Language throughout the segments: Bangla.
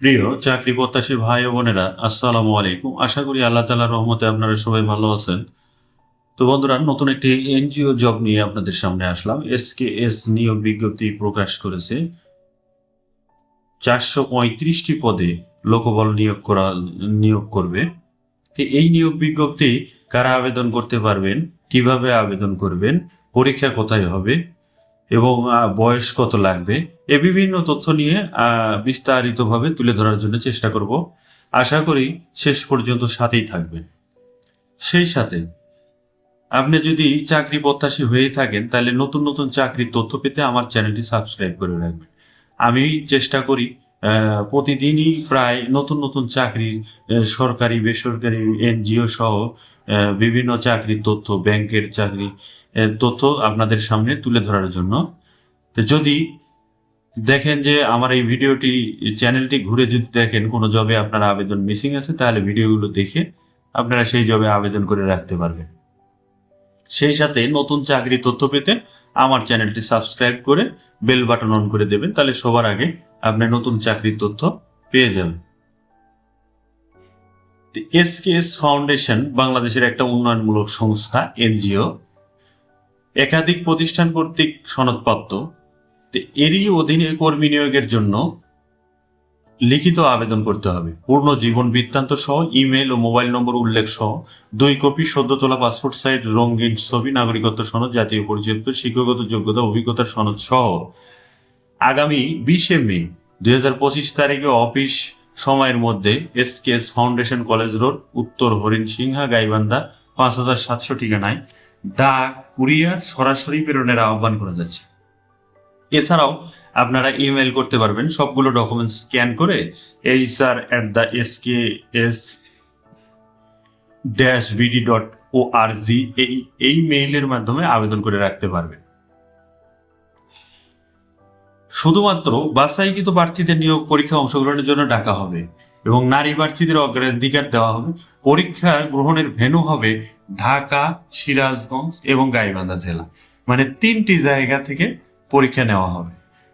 প্রিয় চাকরি প্রত্যাশী ভাই ও বোনেরা, আসসালামু আলাইকুম। আশা করি আল্লাহ তালার রহমতে আপনারা সবাই ভালো আছেন। তো বন্ধুরা, নতুন একটি এনজিও জব নিয়ে আপনাদের সামনে আসলাম। এসকে এস নিয়োগ বিজ্ঞপ্তি প্রকাশ করেছে। চারশো পঁয়ত্রিশটি পদে লোকবল নিয়োগ করা, নিয়োগ করবে। এই নিয়োগ বিজ্ঞপ্তি কারা আবেদন করতে পারবেন, কীভাবে আবেদন করবেন, পরীক্ষা কোথায় হবে এবং বয়স কত লাগবে? এ বিভিন্ন তথ্য নিয়ে বিস্তারিতভাবে তুলে ধরার জন্য চেষ্টা করব। আশা করি শেষ পর্যন্ত সাথেই থাকবেন। সেই সাথে, আপনি যদি চাকরি প্রত্যাশী হয়ে থাকেন, তাহলে নতুন নতুন চাকরির তথ্য পেতে আমার চ্যানেলটি সাবস্ক্রাইব করে রাখবেন। আমি চেষ্টা করি প্রতিদিনই প্রায় নতুন নতুন চাকরি আহ, সরকারি বেসরকারি এনজিও সহ বিভিন্ন চাকরির তথ্য ব্যাংকের চাকরি তথ্য আপনাদের সামনে তুলে ধরার জন্য। তো যদি দেখেন যে আমার এই ভিডিওটি চ্যানেলটি ঘুরে যদি দেখেন কোনো জবে আপনার আবেদন মিসিং আছে তাহলে ভিডিওগুলো দেখে আপনারা সেই জবে আবেদন করে রাখতে পারবেন। সেই সাথে নতুন চাকরি তথ্য পেতে আমার চ্যানেলটি সাবস্ক্রাইব করে বেল বাটন অন করে দেবেন তাহলে সবার আগে আপনি নতুন চাকরির তথ্য পেয়ে যাবেন। এসকেএস ফাউন্ডেশন বাংলাদেশের একটা উন্নয়নমূলক সংস্থা, এনজিও, একাধিক প্রতিষ্ঠান কর্তৃক সনদপ্রাপ্ত। এরই অধীনে কর্মী নিয়োগের জন্য লিখিত আবেদন করতে হবে। পূর্ণ জীবন বৃত্তান্ত সহ ইমেল ও মোবাইল নম্বর উল্লেখ সহ দুই কপি সদ্য তোলা পাসপোর্ট সাইজ, রঙিন ছবি, নাগরিকত্ব সনদ, জাতীয় পরিচয়পত্র, শিক্ষাগত যোগ্যতা, অভিজ্ঞতার সনদ সহ আগামী বিশে মে দুই হাজার পঁচিশ তারিখে অফিস সময়ের মধ্যে S K S foundation college road, উত্তর হরিণ সিংহা, গাইবান্ধা, পাঁচ হাজার সাতশো ঠিকানায় ডাক কুরিয়ার সরাসরি প্রেরণের আহ্বান করা যাচ্ছে। এছাড়াও আপনারা ইমেল করতে পারবেন, সবগুলো ডকুমেন্টস স্ক্যান করে এই sir at the S K S dash BD dot O R G এই এই মেইলের মাধ্যমে আবেদন করে রাখতে পারবেন। শুধুমাত্র বাছাইকৃত প্রার্থীদের নিয়োগ পরীক্ষা অংশগ্রহণের জন্য ডাকা হবে এবং নারী প্রার্থীদের অগ্রাধিকার দেওয়া হবে। পরীক্ষা গ্রহণের ভেন্যু হবে ঢাকা, সিরাজগঞ্জ এবং গাইবান্ধা জেলা। মানে তিনটি জায়গা থেকে পরীক্ষা নেওয়া হবে,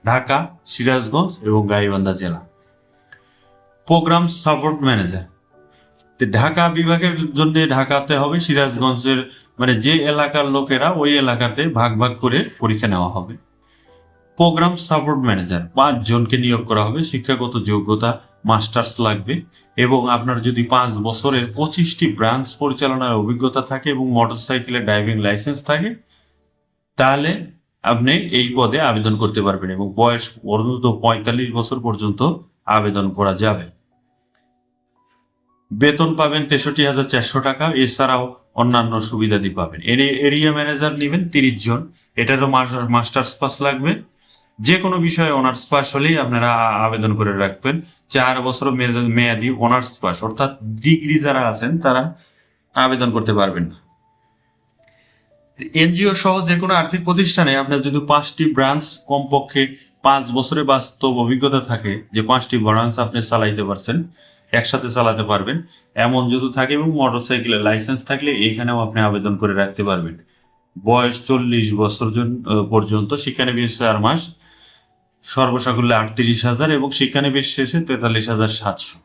ঢাকা, সিরাজগঞ্জ এবং গাইবান্ধা জেলা। Programme support manager. ঢাকা বিভাগের জন্য ঢাকাতে হবে, সিরাজগঞ্জের মানে যে এলাকার লোকেরা ওই এলাকাতে ভাগ ভাগ করে পরীক্ষা নেওয়া হবে। প্রোগ্রাম সাপোর্ট ম্যানেজার পাঁচ জনকে নিয়োগ করা হবে, শিক্ষাগত যোগ্যতা মাস্টার্স লাগবে এবং আপনার যদি পাঁচ বছরের পঁচিশটি ব্রাঞ্চ পরিচালনার অভিজ্ঞতা থাকে এবং মোটর মোটরসাইকেলের ড্রাইভিং লাইসেন্স থাকে, তাহলে আপনি এই পদে আবেদন করতে পারবেন এবং বয়স অন্তত পঁয়তাল্লিশ বছর পর্যন্ত আবেদন করা যাবে। বেতন পাবেন তেষট্টি হাজার চারশো টাকা, এছাড়াও অন্যান্য সুবিধাদি পাবেন। এরি- এরিয়া ম্যানেজার নেবেন তিরিশ জন, এটারও মাস- মাস্টার্স পাস লাগবে। যে কোনো বিষয়ে অনার্স পাস হলেই আপনারা আবেদন করে রাখবেন। চার বছর মেয়াদ- অনার্স পাস অর্থাৎ ডিগ্রি যারা আছেন, তারা আবেদন করতে পারবেন না। এনজিও সহ যে কোনো আর্থিক প্রতিষ্ঠানে আপনার যদি পাঁচটি ব্রাঞ্চ কমপক্ষে পাঁচ বছরের বাস্তব অভিজ্ঞতা থাকে, যে পাঁচটি ব্রাঞ্চ আপনি চালাইতে পারছেন, একসাথে চালাতে পারবেন। এমন যদি থাকে এবং মোটরসাইকেলের লাইসেন্স থাকলে এখানেও আপনি আবেদন করে রাখতে পারবেন। বয়স চল্লিশ বছর পর্যন্ত শিক্ষানবিশ চার মাস সর্বসাকুল্যে আটত্রিশ হাজার এবং শিক্ষানবিশ শেষে তেতাল্লিশ হাজার সাতশো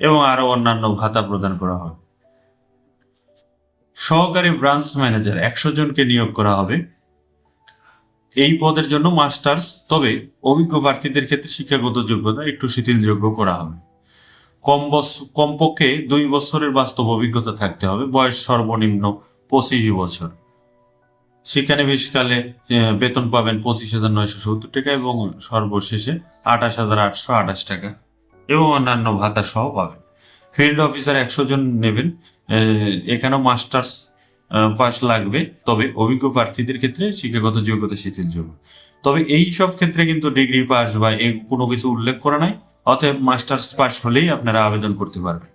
এবং আরও অন্যান্য ভাতা প্রদান করা হবে। সহকারী ব্রাঞ্চ ম্যানেজার একশো জনকে নিয়োগ করা হবে। এই পদের জন্য মাস্টার্স, তবে অভিজ্ঞ প্রার্থীদের ক্ষেত্রে শিক্ষাগত যোগ্যতা একটু শিথিলযোগ্য করা হবে। কম কমপক্ষে দুই বছরের বাস্তব অভিজ্ঞতা থাকতে হবে। বয়স সর্বনিম্ন পঁচিশ বছর। শিক্ষানবিশকালে বেতন পাবেন পঁচিশ হাজার নয়শো সত্তর টাকা এবং সর্বশেষে আঠাশ হাজার আটশো আঠাশ টাকা এবং অন্যান্য ভাতা সহ পাবেন। ফিল্ড অফিসার একশো জন নেবেন। এখানেও মাস্টার্স পাস লাগবে। তবে অভিজ্ঞ প্রার্থীদের ক্ষেত্রে শিক্ষাগত যোগ্যতা শিথিল যোগ্য তবে এই সব ক্ষেত্রে কিন্তু ডিগ্রি পাস বা কোনো কিছু উল্লেখ করা নাই। অতএব মাস্টার্স পাস হলেই আপনারা আবেদন করতে পারবেন।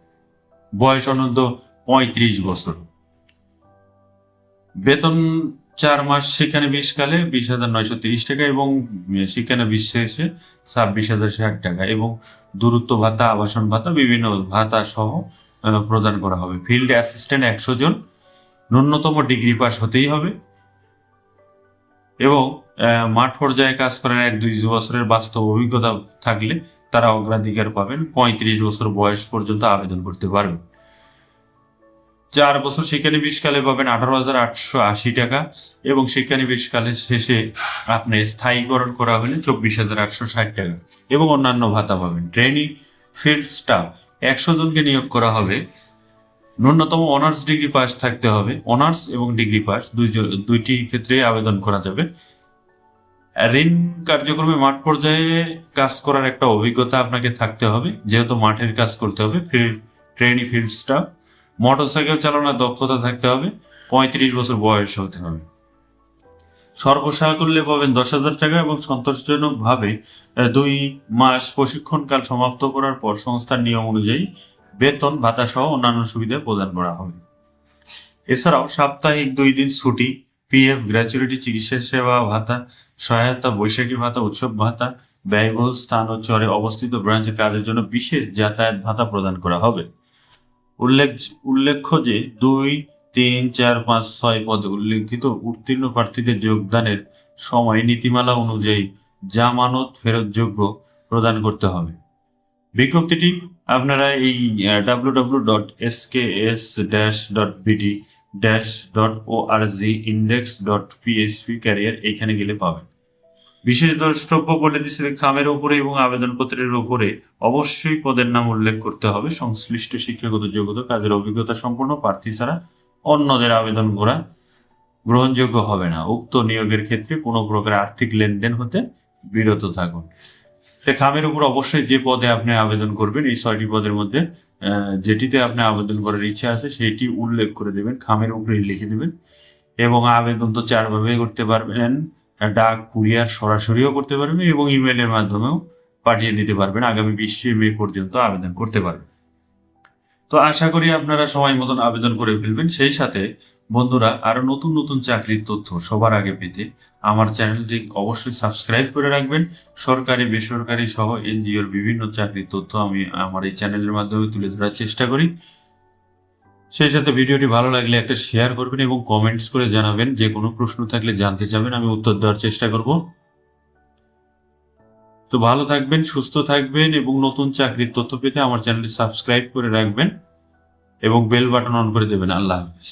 বয়স অনন্ত পঁয়ত্রিশ বছর। বেতন চার মাস সেখানে বিশ কালে বিশ হাজার নয়শো তিরিশ টাকা এবং সেখানে বিশ শেষে ছাব্বিশ হাজার ষাট টাকা এবং দূরত্ব ভাতা, আবাসন ভাতা, বিভিন্ন ভাতা সহ প্রদান করা হবে। ফিল্ড অ্যাসিস্ট্যান্ট একশো জন। ন্যূনতম ডিগ্রি পাস হতেই হবে। এবং মাঠ পর্যায়ে কাজ করার এক দুই বছরের বাস্তব অভিজ্ঞতা থাকলে তারা অগ্রাধিকার পাবেন। পঁয়ত্রিশ বছর বয়স পর্যন্ত আবেদন করতে পারবেন। চার বছর শিক্ষানিবিশকালে পাবেন আঠারো হাজার আটশো আশি টাকা এবং শিক্ষানিবিশকালের শেষে আপনি স্থায়ীকরণ করা হলে চব্বিশ হাজার আটশো ষাট টাকা এবং অন্যান্য ভাতা পাবেন। ট্রেনিং ফিল্ড স্টাফ একশো জনকে নিয়োগ করা হবে। ন্যূনতম অনার্স ডিগ্রি পাস থাকতে হবে। অনার্স এবং ডিগ্রি পাস দুই দুইটি ক্ষেত্রে আবেদন করা যাবে। ঋণ কার্যক্রমে মাঠ পর্যায়ে কাজ করার একটা অভিজ্ঞতা আপনাকে থাকতে হবে। যেহেতু মাঠের কাজ করতে হবে, field trainee field staff motorcycle চালানোর দক্ষতা থাকতে হবে, পঁয়ত্রিশ বছর বয়স হতে হবে। সর্বসাকুল্যে পাবেন দশ হাজার টাকা এবং সন্তোষজনকভাবে দুই মাস প্রশিক্ষণকাল সমাপ্ত করার পর সংস্থার নিয়ম অনুযায়ী বেতন ভাতা সহ অন্যান্য সুবিধা প্রদান করা হবে। এছাড়াও সাপ্তাহিক দুই দিন ছুটি, পিএফ, গ্র্যাচুইটি, চিকিৎসা সেবা, ভাতা, সহায়তা, বৈশাখী ভাতা, উৎসব ভাতা, ব্যয়বহুল স্থান ও চরে অবস্থিত ব্রাঞ্চে কাজের জন্য বিশেষ যাতায়াত ভাতা প্রদান করা হবে। উল্লেখ, উল্লেখ্য যে দুই, তিন, চার, পাঁচ, ছয় পদে উল্লেখিত উত্তীর্ণ প্রার্থীদের যোগদানের সময় নীতিমালা অনুযায়ী জামানত ফেরতযোগ্য প্রদান করতে হবে। বিজ্ঞপ্তিটি আপনারা এই W W dot S K S dash dot BD dash dot O R G index dot PSP career এখানে গেলে পাবেন। বিশেষ দ্রষ্টব্য বলে দিচ্ছে খামের উপরে এবং আবেদনপত্রের উপরে অবশ্যই পদের নাম উল্লেখ করতে হবে। সংশ্লিষ্ট শিক্ষাগত যোগ্যতা, কাজের অভিজ্ঞতা সম্পন্ন প্রার্থী ছাড়া অন্যদের আবেদন করা গ্রহণযোগ্য হবে না। উক্ত নিয়োগের ক্ষেত্রে কোনো প্রকার আর্থিক লেনদেন হতে বিরত থাকুন। তো খামের উপর অবশ্যই যে পদে আপনি আবেদন করবেন, এই ছয়টি পদের মধ্যে যেটিতে আপনি আবেদন করার ইচ্ছা আছে, সেটি উল্লেখ করে দেবেন, খামের উপরে লিখে দেবেন এবং আবেদন তো চারভাবে করতে পারবেন। ডাক কুরিয়ার সরাসরিও করতে পারবেন এবং ইমেলের মাধ্যমেও পাঠিয়ে দিতে পারবেন। আগামী বিশে মে পর্যন্ত আবেদন করতে পারবেন। তো আশা করি আপনারা সময় মতন আবেদন করে ফেলবেন। সেই সাথে বন্ধুরা, আরও নতুন নতুন চাকরির তথ্য সবার আগে পেতে আমার চ্যানেলটি অবশ্যই সাবস্ক্রাইব করে রাখবেন। সরকারি, বেসরকারি সহ এনজিওর বিভিন্ন চাকরির তথ্য আমি আমার এই চ্যানেলের মাধ্যমে তুলে ধরার চেষ্টা করি। সেই সাথে ভিডিওটি ভালো লাগলে একটা শেয়ার করবেন এবং কমেন্টস করে জানাবেন। যে কোনো প্রশ্ন থাকলে জানতে চাবেন আমি উত্তর দেওয়ার চেষ্টা করব। তো ভালো থাকবেন, সুস্থ থাকবেন এবং নতুন চাকরির তথ্য পেতে আমার চ্যানেলটি সাবস্ক্রাইব করে রাখবেন এবং বেল বাটন অন করে দেবেন। আল্লাহ হাফিজ।